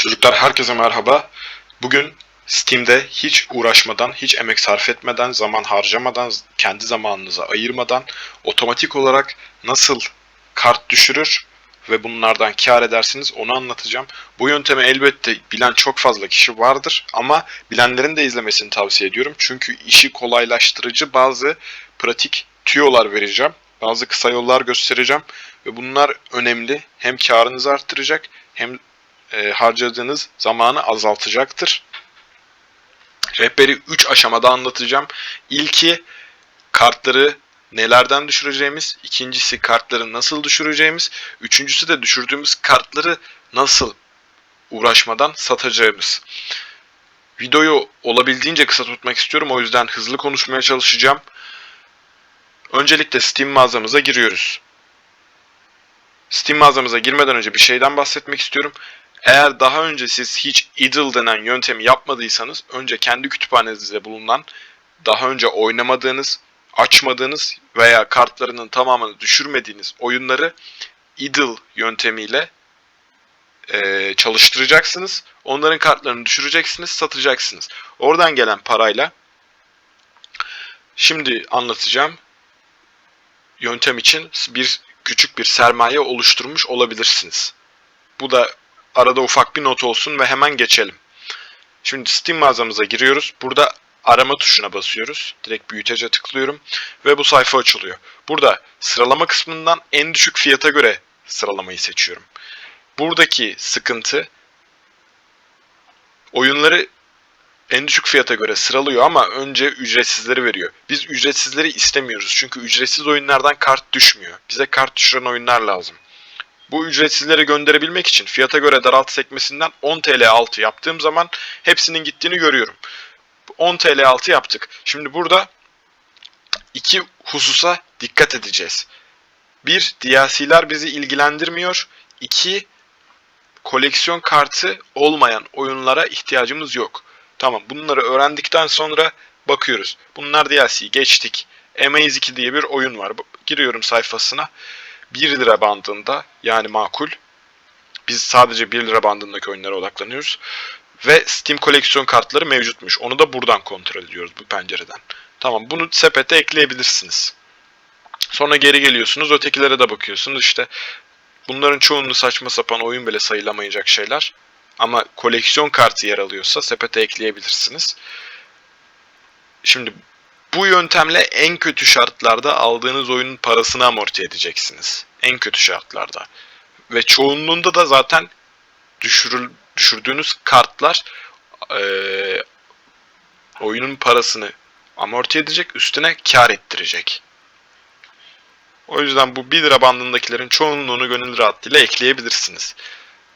Çocuklar herkese merhaba. Bugün Steam'de hiç uğraşmadan, hiç emek sarf etmeden, zaman harcamadan, kendi zamanınızı ayırmadan otomatik olarak nasıl kart düşürür ve bunlardan kar edersiniz onu anlatacağım. Bu yöntemi elbette bilen çok fazla kişi vardır ama bilenlerin de izlemesini tavsiye ediyorum. Çünkü işi kolaylaştırıcı bazı pratik tüyolar vereceğim. Bazı kısa yollar göstereceğim ve bunlar önemli. Hem karınızı arttıracak hem e, harcadığınız zamanı azaltacaktır. Rehberi 3 aşamada anlatacağım. İlki kartları nelerden düşüreceğimiz, ikincisi kartları nasıl düşüreceğimiz, üçüncüsü de düşürdüğümüz kartları nasıl uğraşmadan satacağımız. Videoyu olabildiğince kısa tutmak istiyorum o yüzden hızlı konuşmaya çalışacağım. Öncelikle Steam mağazamıza giriyoruz. Steam mağazamıza girmeden önce bir şeyden bahsetmek istiyorum. Eğer daha önce siz hiç idle denen yöntemi yapmadıysanız önce kendi kütüphanenizde bulunan daha önce oynamadığınız, açmadığınız veya kartlarının tamamını düşürmediğiniz oyunları idle yöntemiyle e, çalıştıracaksınız. Onların kartlarını düşüreceksiniz, satacaksınız. Oradan gelen parayla şimdi anlatacağım yöntem için bir küçük bir sermaye oluşturmuş olabilirsiniz. Bu da arada ufak bir not olsun ve hemen geçelim. Şimdi Steam mağazamıza giriyoruz. Burada arama tuşuna basıyoruz. Direkt büyütece tıklıyorum ve bu sayfa açılıyor. Burada sıralama kısmından en düşük fiyata göre sıralamayı seçiyorum. Buradaki sıkıntı oyunları en düşük fiyata göre sıralıyor ama önce ücretsizleri veriyor. Biz ücretsizleri istemiyoruz çünkü ücretsiz oyunlardan kart düşmüyor. Bize kart düşüren oyunlar lazım. Bu ücretsizleri gönderebilmek için fiyata göre daralt sekmesinden 10 TL altı yaptığım zaman hepsinin gittiğini görüyorum. 10 TL altı yaptık. Şimdi burada iki hususa dikkat edeceğiz. Bir, DLC'ler bizi ilgilendirmiyor. İki, koleksiyon kartı olmayan oyunlara ihtiyacımız yok. Tamam bunları öğrendikten sonra bakıyoruz. Bunlar DLC geçtik. Amaze 2 diye bir oyun var. Giriyorum sayfasına. 1 lira bandında yani makul. Biz sadece 1 lira bandındaki oyunlara odaklanıyoruz. Ve Steam koleksiyon kartları mevcutmuş. Onu da buradan kontrol ediyoruz bu pencereden. Tamam bunu sepete ekleyebilirsiniz. Sonra geri geliyorsunuz ötekilere de bakıyorsunuz. İşte bunların çoğunluğu saçma sapan oyun bile sayılamayacak şeyler. Ama koleksiyon kartı yer alıyorsa sepete ekleyebilirsiniz. Şimdi bu yöntemle en kötü şartlarda aldığınız oyunun parasını amorti edeceksiniz. En kötü şartlarda. Ve çoğunluğunda da zaten düşürül, düşürdüğünüz kartlar e, oyunun parasını amorti edecek, üstüne kar ettirecek. O yüzden bu 1 lira bandındakilerin çoğunluğunu gönül rahatlığıyla ekleyebilirsiniz.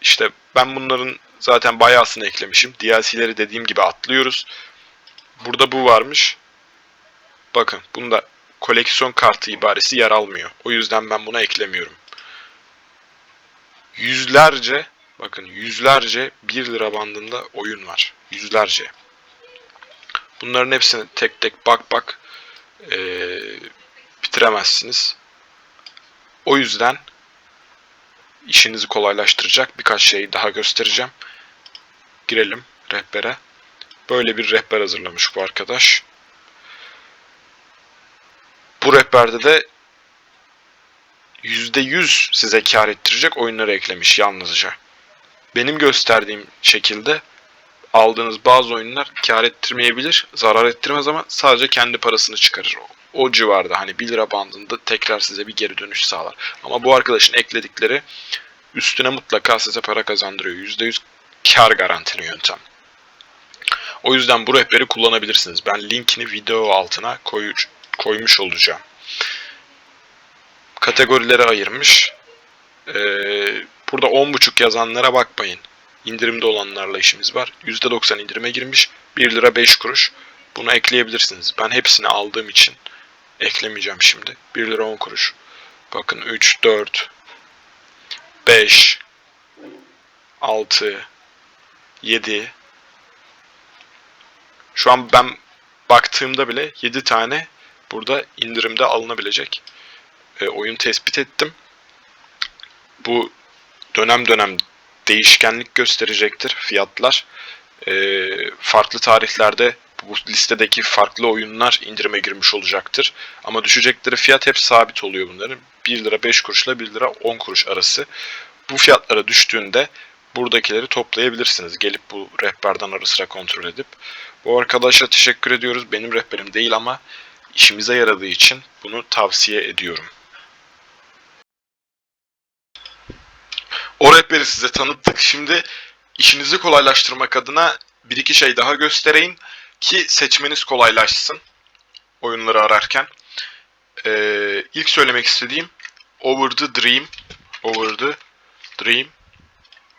İşte ben bunların zaten bayağısını eklemişim. DLC'leri dediğim gibi atlıyoruz. Burada bu varmış. Bakın bunda koleksiyon kartı ibaresi yer almıyor. O yüzden ben buna eklemiyorum. Yüzlerce bakın yüzlerce 1 lira bandında oyun var. Yüzlerce. Bunların hepsini tek tek bak bak ee, bitiremezsiniz. O yüzden işinizi kolaylaştıracak birkaç şeyi daha göstereceğim. Girelim rehbere. Böyle bir rehber hazırlamış bu arkadaş. Bu rehberde de %100 size kar ettirecek oyunları eklemiş yalnızca. Benim gösterdiğim şekilde aldığınız bazı oyunlar kar ettirmeyebilir, zarar ettirmez ama sadece kendi parasını çıkarır. O civarda hani 1 lira bandında tekrar size bir geri dönüş sağlar. Ama bu arkadaşın ekledikleri üstüne mutlaka size para kazandırıyor. %100 kar garantili yöntem. O yüzden bu rehberi kullanabilirsiniz. Ben linkini video altına koy, koymuş olacağım. Kategorilere ayırmış. Ee, burada 10.5 yazanlara bakmayın. İndirimde olanlarla işimiz var. %90 indirime girmiş. 1 lira 5 kuruş. Bunu ekleyebilirsiniz. Ben hepsini aldığım için eklemeyeceğim şimdi. 1 lira 10 kuruş. Bakın 3, 4, 5, 6, 7. Şu an ben baktığımda bile 7 tane burada indirimde alınabilecek e, oyun tespit ettim. Bu dönem dönem değişkenlik gösterecektir fiyatlar. Ee, farklı tarihlerde bu listedeki farklı oyunlar indirime girmiş olacaktır. Ama düşecekleri fiyat hep sabit oluyor bunların. 1 lira 5 kuruşla 1 lira 10 kuruş arası. Bu fiyatlara düştüğünde buradakileri toplayabilirsiniz. Gelip bu rehberden ara sıra kontrol edip. Bu arkadaşa teşekkür ediyoruz. Benim rehberim değil ama işimize yaradığı için bunu tavsiye ediyorum. O rehberi size tanıttık. Şimdi işinizi kolaylaştırmak adına bir iki şey daha göstereyim ki seçmeniz kolaylaşsın oyunları ararken. Ee, ilk söylemek istediğim Over the Dream. Over the Dream.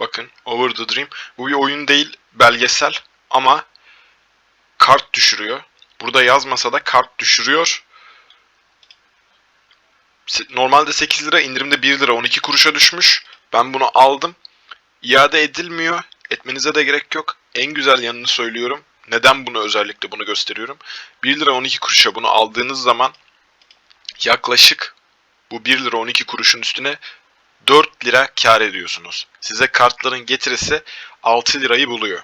Bakın Over the Dream. Bu bir oyun değil belgesel ama kart düşürüyor. Burada yazmasa da kart düşürüyor. Normalde 8 lira indirimde 1 lira 12 kuruşa düşmüş. Ben bunu aldım. İade edilmiyor. Etmenize de gerek yok. En güzel yanını söylüyorum. Neden bunu özellikle bunu gösteriyorum? 1 lira 12 kuruşa bunu aldığınız zaman yaklaşık bu 1 lira 12 kuruşun üstüne 4 lira kar ediyorsunuz. Size kartların getirisi 6 lirayı buluyor.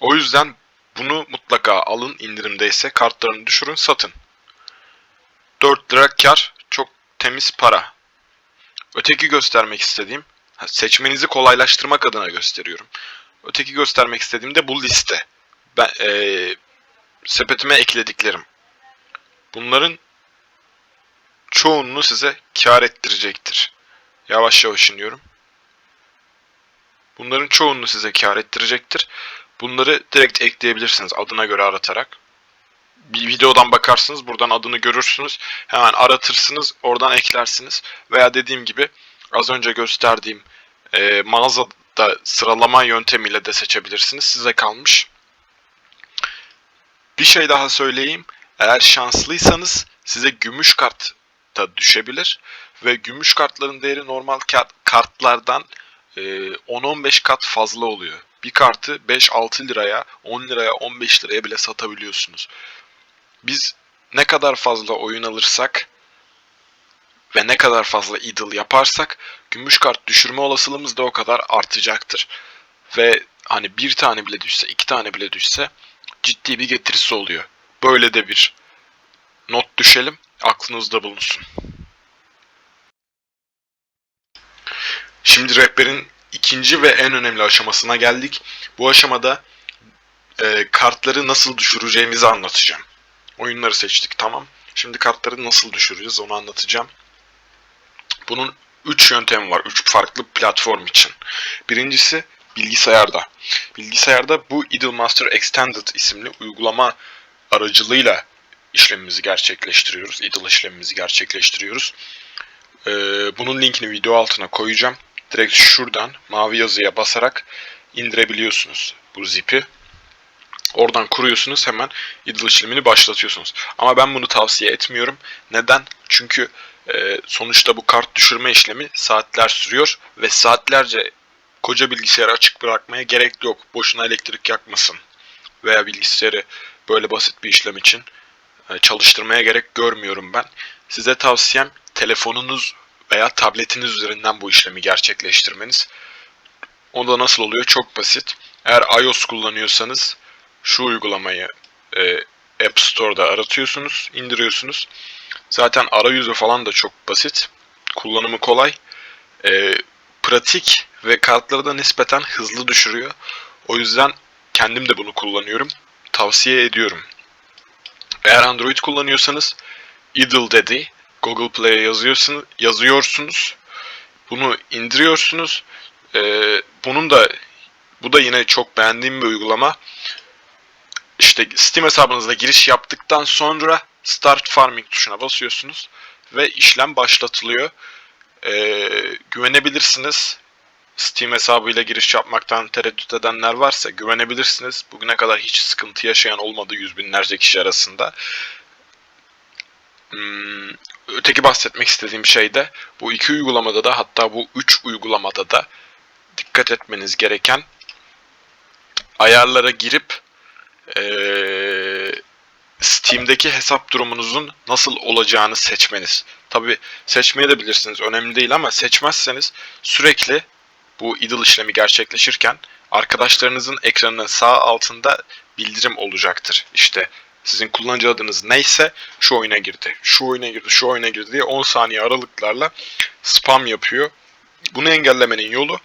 O yüzden bunu mutlaka alın indirimdeyse kartlarını düşürün satın. 4 lira kar çok temiz para. Öteki göstermek istediğim seçmenizi kolaylaştırmak adına gösteriyorum. Öteki göstermek istediğim de bu liste. Ben eee, sepetime eklediklerim. Bunların çoğunluğu size kar ettirecektir. Yavaş yavaş iniyorum. Bunların çoğunluğu size kar ettirecektir. Bunları direkt ekleyebilirsiniz adına göre aratarak. Bir videodan bakarsınız, buradan adını görürsünüz. Hemen aratırsınız, oradan eklersiniz. Veya dediğim gibi az önce gösterdiğim e, mağazada sıralama yöntemiyle de seçebilirsiniz. Size kalmış. Bir şey daha söyleyeyim. Eğer şanslıysanız size gümüş kart da düşebilir. Ve gümüş kartların değeri normal kart- kartlardan e, 10-15 kat fazla oluyor. Bir kartı 5-6 liraya, 10 liraya, 15 liraya bile satabiliyorsunuz. Biz ne kadar fazla oyun alırsak ve ne kadar fazla idle yaparsak gümüş kart düşürme olasılığımız da o kadar artacaktır. Ve hani bir tane bile düşse, iki tane bile düşse ciddi bir getirisi oluyor. Böyle de bir not düşelim, aklınızda bulunsun. Şimdi rehberin ikinci ve en önemli aşamasına geldik. Bu aşamada e, kartları nasıl düşüreceğimizi anlatacağım. Oyunları seçtik tamam. Şimdi kartları nasıl düşüreceğiz onu anlatacağım. Bunun 3 yöntemi var. 3 farklı platform için. Birincisi bilgisayarda. Bilgisayarda bu Idlemaster Extended isimli uygulama aracılığıyla işlemimizi gerçekleştiriyoruz. Idle işlemimizi gerçekleştiriyoruz. Ee, bunun linkini video altına koyacağım. Direkt şuradan mavi yazıya basarak indirebiliyorsunuz bu zipi. Oradan kuruyorsunuz hemen idle işlemini başlatıyorsunuz. Ama ben bunu tavsiye etmiyorum. Neden? Çünkü e, sonuçta bu kart düşürme işlemi saatler sürüyor ve saatlerce koca bilgisayarı açık bırakmaya gerek yok. Boşuna elektrik yakmasın. Veya bilgisayarı böyle basit bir işlem için e, çalıştırmaya gerek görmüyorum ben. Size tavsiyem telefonunuz veya tabletiniz üzerinden bu işlemi gerçekleştirmeniz. O da nasıl oluyor? Çok basit. Eğer iOS kullanıyorsanız şu uygulamayı e, App Store'da aratıyorsunuz, indiriyorsunuz. Zaten arayüzü falan da çok basit. Kullanımı kolay. E, pratik ve kartları da nispeten hızlı düşürüyor. O yüzden kendim de bunu kullanıyorum. Tavsiye ediyorum. Eğer Android kullanıyorsanız Idle Daddy Google Play'e yazıyorsunuz, yazıyorsunuz. Bunu indiriyorsunuz. Ee, bunun da bu da yine çok beğendiğim bir uygulama. İşte Steam hesabınızda giriş yaptıktan sonra Start Farming tuşuna basıyorsunuz ve işlem başlatılıyor. Ee, güvenebilirsiniz. Steam hesabıyla giriş yapmaktan tereddüt edenler varsa güvenebilirsiniz. Bugüne kadar hiç sıkıntı yaşayan olmadı yüz binlerce kişi arasında. Hmm, öteki bahsetmek istediğim şey de bu iki uygulamada da hatta bu üç uygulamada da dikkat etmeniz gereken ayarlara girip eee, Steam'deki hesap durumunuzun nasıl olacağını seçmeniz. Tabi seçmeye de bilirsiniz önemli değil ama seçmezseniz sürekli bu idle işlemi gerçekleşirken arkadaşlarınızın ekranının sağ altında bildirim olacaktır. İşte sizin kullanıcı adınız neyse şu oyuna girdi, şu oyuna girdi, şu oyuna girdi diye 10 saniye aralıklarla spam yapıyor. Bunu engellemenin yolu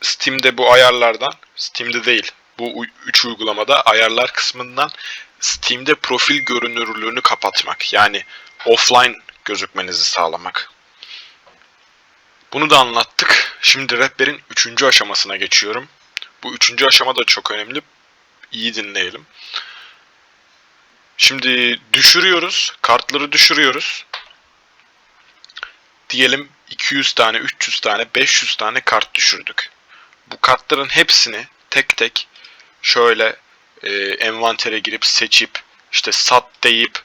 Steam'de bu ayarlardan, Steam'de değil, bu 3 uygulamada ayarlar kısmından Steam'de profil görünürlüğünü kapatmak. Yani offline gözükmenizi sağlamak. Bunu da anlattık. Şimdi rehberin 3. aşamasına geçiyorum. Bu 3. aşama da çok önemli. İyi dinleyelim. Şimdi düşürüyoruz. Kartları düşürüyoruz. Diyelim 200 tane, 300 tane, 500 tane kart düşürdük. Bu kartların hepsini tek tek şöyle e, envantere girip seçip işte sat deyip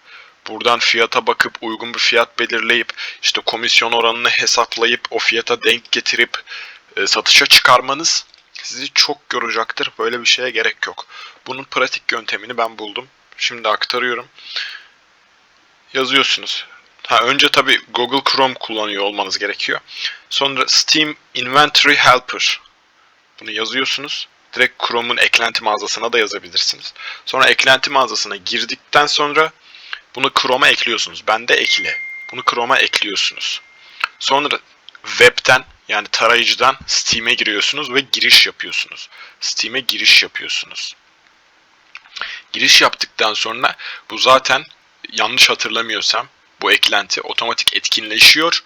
buradan fiyata bakıp uygun bir fiyat belirleyip işte komisyon oranını hesaplayıp o fiyata denk getirip e, satışa çıkarmanız sizi çok yoracaktır. Böyle bir şeye gerek yok. Bunun pratik yöntemini ben buldum. Şimdi aktarıyorum. Yazıyorsunuz. Ha, önce tabi Google Chrome kullanıyor olmanız gerekiyor. Sonra Steam Inventory Helper. Bunu yazıyorsunuz. Direkt Chrome'un eklenti mağazasına da yazabilirsiniz. Sonra eklenti mağazasına girdikten sonra bunu Chrome'a ekliyorsunuz. Bende ekle. Bunu Chrome'a ekliyorsunuz. Sonra webten yani tarayıcıdan Steam'e giriyorsunuz ve giriş yapıyorsunuz. Steam'e giriş yapıyorsunuz. Giriş yaptıktan sonra bu zaten yanlış hatırlamıyorsam bu eklenti otomatik etkinleşiyor.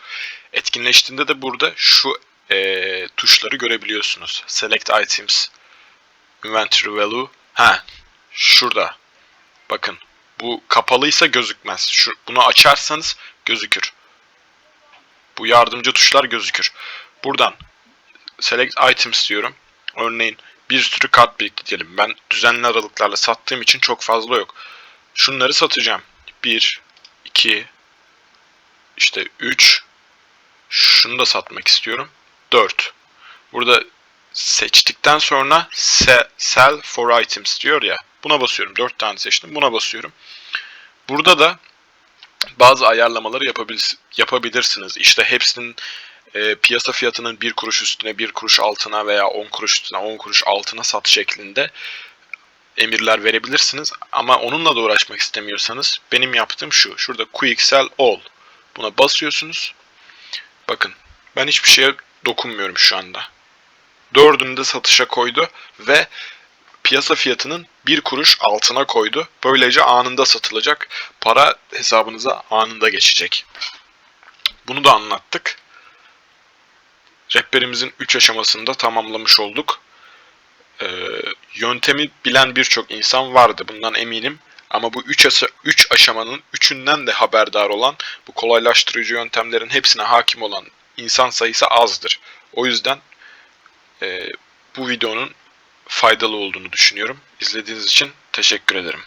Etkinleştiğinde de burada şu e, tuşları görebiliyorsunuz. Select items, inventory value. Ha, şurada. Bakın. Bu kapalıysa gözükmez. Şu, bunu açarsanız gözükür. Bu yardımcı tuşlar gözükür. Buradan select items diyorum. Örneğin bir sürü kart biriktirelim. Ben düzenli aralıklarla sattığım için çok fazla yok. Şunları satacağım. 1, 2, işte 3, şunu da satmak istiyorum. 4. Burada seçtikten sonra sell for items diyor ya. Buna basıyorum. 4 tane seçtim. Buna basıyorum. Burada da bazı ayarlamaları yapabilirsiniz. İşte hepsinin e, piyasa fiyatının 1 kuruş üstüne, 1 kuruş altına veya 10 kuruş üstüne, 10 kuruş altına sat şeklinde emirler verebilirsiniz. Ama onunla da uğraşmak istemiyorsanız benim yaptığım şu. Şurada Quick Sell All. Buna basıyorsunuz. Bakın ben hiçbir şeye dokunmuyorum şu anda. Dördünü de satışa koydu ve piyasa fiyatının bir kuruş altına koydu. Böylece anında satılacak. Para hesabınıza anında geçecek. Bunu da anlattık. Rehberimizin 3 aşamasında tamamlamış olduk. Ee, yöntemi bilen birçok insan vardı bundan eminim. Ama bu 3 üç, üç aşamanın üçünden de haberdar olan, bu kolaylaştırıcı yöntemlerin hepsine hakim olan insan sayısı azdır. O yüzden e, bu videonun faydalı olduğunu düşünüyorum. İzlediğiniz için teşekkür ederim.